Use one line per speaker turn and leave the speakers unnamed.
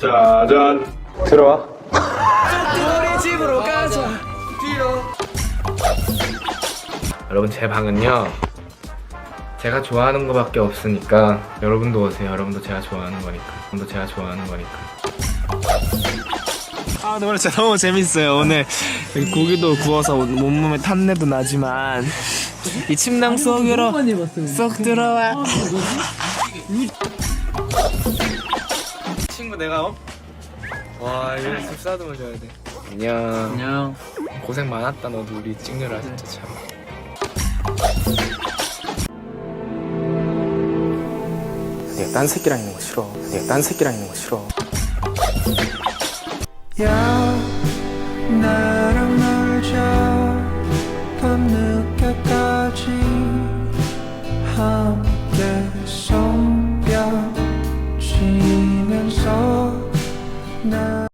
짜잔.
들어와.
여러분 제 방은요 제가 좋아하는 거밖에 없으니까 여러분도 오세요. 여러분도 제가 좋아하는 거니까. 여러분도 제가 좋아하는 거니까.
아 오늘 진짜 너무 재밌어요. 오늘 여기 고기도 구워서 온몸에 탄내도 나지만 이 침낭 속으로 쏙 들어와 친구 내가 어? 와 이거 집 싸듬어 줘야 돼. 안녕. 안녕. 고생 많았다 너도 우리 찍느라 진짜 참. 내가 딴 새끼랑 있는 거 싫어. 내가 딴 새끼랑 있는 거 싫어.
야 나랑 놀자 밤늦게까지 함께 now.